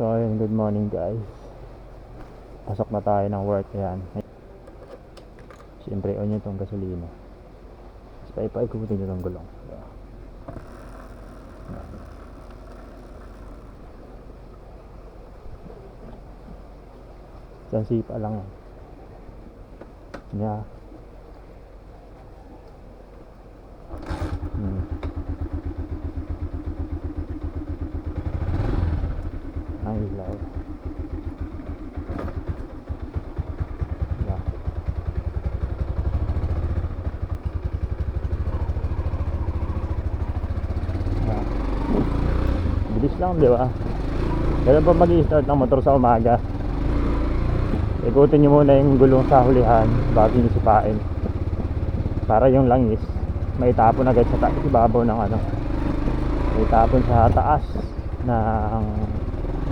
So ayun, good morning guys. Pasok na tayo ng work yan. Siyempre on yun itong gasolina. Tapos paipaikutin nyo ng gulong. Isang sipa lang yan. Yeah. Hmm. Ay, ilaw. Yeah. Yeah. Bilis lang, di ba? Kailan pa mag-i-start ng motor sa umaga? Ikutin nyo muna yung gulong sa hulihan bago nyo sipain. Para yung langis, may tapon agad sa taas, ibabaw ng ano. May tapon sa taas ng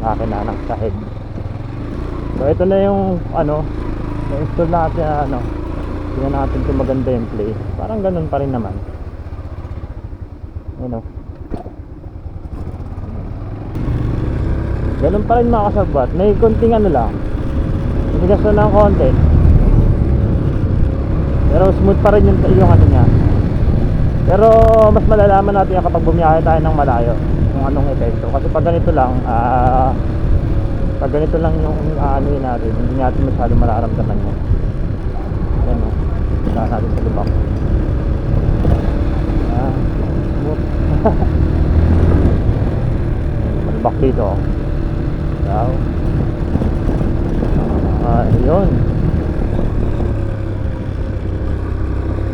makina ng sahig. So ito na yung ano, na-install natin na ano. Tingnan natin kung maganda yung play. Parang ganun pa rin naman. Ano? Ganun pa rin mga kasabot. May konting ano lang. Tumigas na ng konti. Pero smooth pa rin yung, yung ano niya. Pero mas malalaman natin yan kapag bumiyahe tayo ng malayo kung anong epekto. Kasi pag ganito lang, ah pag ganito lang yung ano yun natin, hindi natin masyado mararamdaman yan. Yan o. Wala natin sa lubak. Ah, smooth. Malubak dito. oh. Wow. Ah, yun.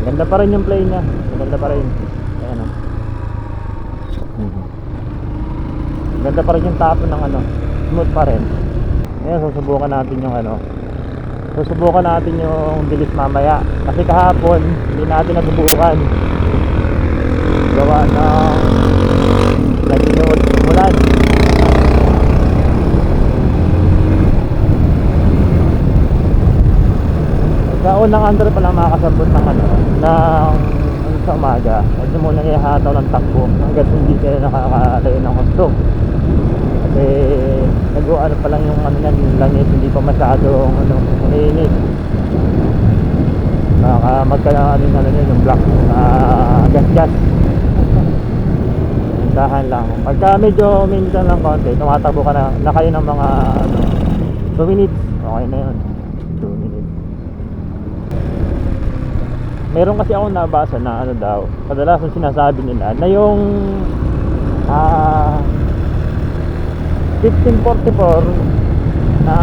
Ganda pa rin yung play niya. Ganda pa rin. Ayan o. Mhm. Ganda pa rin yung tapon ng ano. Smooth pa rin. Ngayon, susubukan natin yung ano. Susubukan natin yung bilis mamaya. Kasi kahapon, hindi natin nasubukan. Gawa ng naging umulan. Sa unang under pa lang makakasabot ng ano, ng ano sa umaga. Medyo muna ihataw ng takbo hanggat hindi kayo nakakalayo ng gusto. Kasi nag-ano pa lang yung ano yung langis, hindi pa masyadong ano, umiinit. Baka magkano yung ano yun, yung black na gas-gas. Dahan lang. Pagka medyo uminit lang ng konti, tumatakbo ka na, na kayo ng mga ano, 2 minutes. Okay na yun. 2 minutes. Meron kasi ako nabasa na ano daw, kadalasan sinasabi nila na yung ah 1544 na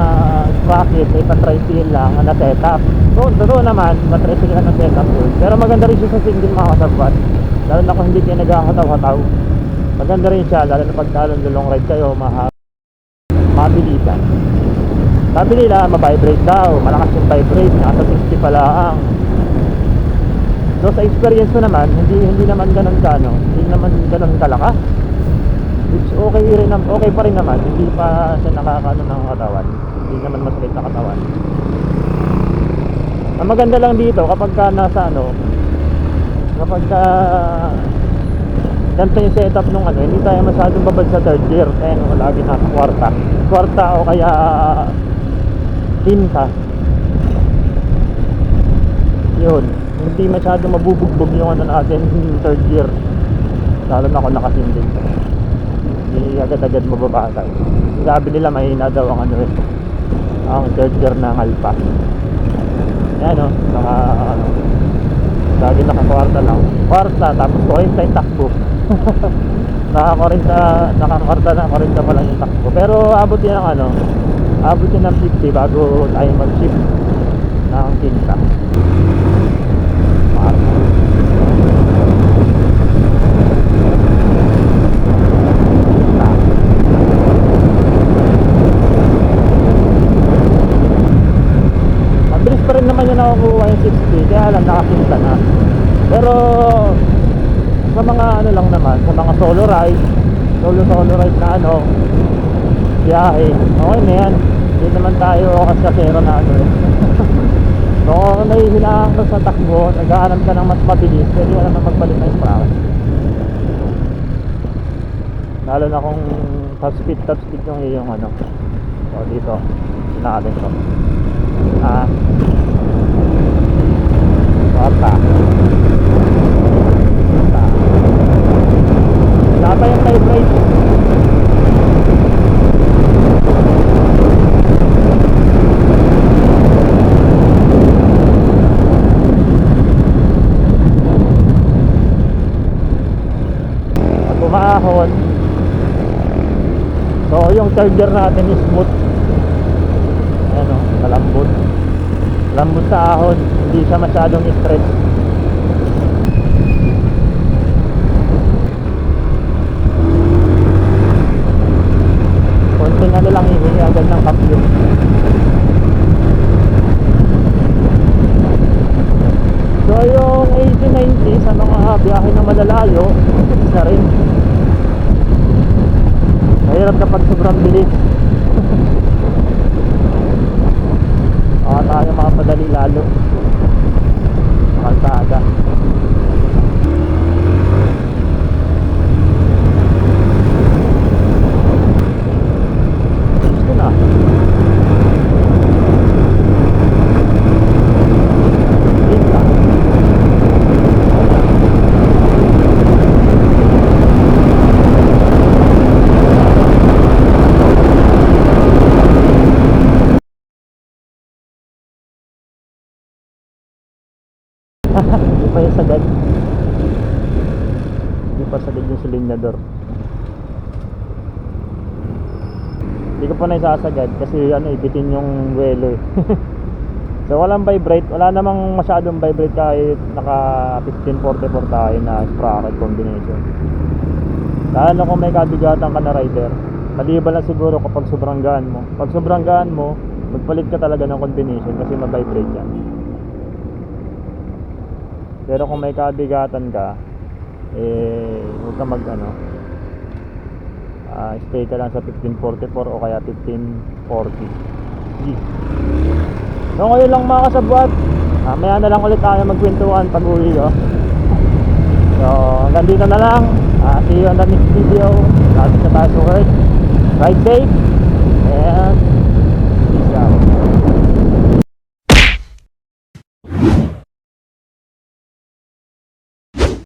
sprocket ay pa-tricycle lang na setup. So, totoo naman, pa-tricycle lang na setup yun. Pero maganda rin siya sa single mga kasabot. Lalo na kung hindi kayo nagkakataw-hataw. Maganda rin siya, lalo na pagka long ride kayo, maha mabilisan. Sabi nila, ma-vibrate daw. Malakas yung vibrate, nasa 60 pa lang. So sa experience ko naman, hindi hindi naman ganun ka ano, hindi naman ganun kalakas. Which okay rin nam- okay pa rin naman, hindi pa siya nakakaano ng katawan. Hindi naman masakit na katawan. Ang maganda lang dito kapag ka nasa ano, kapag ka ganito yung setup nung ano, hindi tayo masyadong babad sa third gear. Kaya no, lagi nasa kwarta. Kwarta o kaya tinta. Yun. Hindi masyado mabubugbog yung ano natin third gear. Lalo na kung nakasinding. Hindi agad-agad mababasag. Sabi nila mahina daw ang ano eh. Ang third gear ng Alpha. Yan o. Naka ano. Lagi nakakwarta lang. Kwarta tapos 40 yung takbo. Naka-40 nakakwarta na 40 pa lang yung takbo. Pero abot yan ng ano. Abot yan ng 50 bago tayo mag-shift ng tinta. Mabilis pa rin naman yung nakukuha yung 60 kaya lang nakakinta na. Pero sa mga ano lang naman sa mga solo solo solo na ano biyahe okay na yan. Hindi naman tayo kaskasero na ano eh so kung nahihilangan ka sa takbo naghahanap ka ng mas mabilis pwede ka naman magpalit ng spracket lalo na kung top speed top speed yung iyong ano so dito natin to ah. Bata. Wala pa yung type rate. Pag umaahon, so yung charger natin is smooth. Ayan o, malambot. Lambot sa ahon, hindi siya masyadong stretch. Konting ano lang hihingi agad ng kapyo. So yung AC90 sa mga biyahe na malalayo, isa rin. Mahirap kapag sobrang bilis. Baka tayo makapadali lalo. Kalsada. Gusto na. Wait lang. Hindi pa yung sagad. Hindi pa sagad yung silinyador. Hindi ko pa na isasagad kasi ano ibitin yung welo eh. so walang vibrate, wala namang masyadong vibrate kahit naka 1544 tayo na sprocket combination. Lalo kung may kabigatan ka na rider, maliban lang siguro kapag sobrang gaan mo. Pag sobrang gaan mo, magpalit ka talaga ng combination kasi ma-vibrate yan. Pero kung may kabigatan ka, eh, huwag ka mag ano, ah, stay ka lang sa 1544 o kaya 1540. Sige. So ngayon lang mga kasabwat, ah, maya na lang ulit tayo magkwentuhan pag uwi ko. So hanggang dito na lang. Ah, see you on the next video. Lapit na tayo sa work. Ride safe and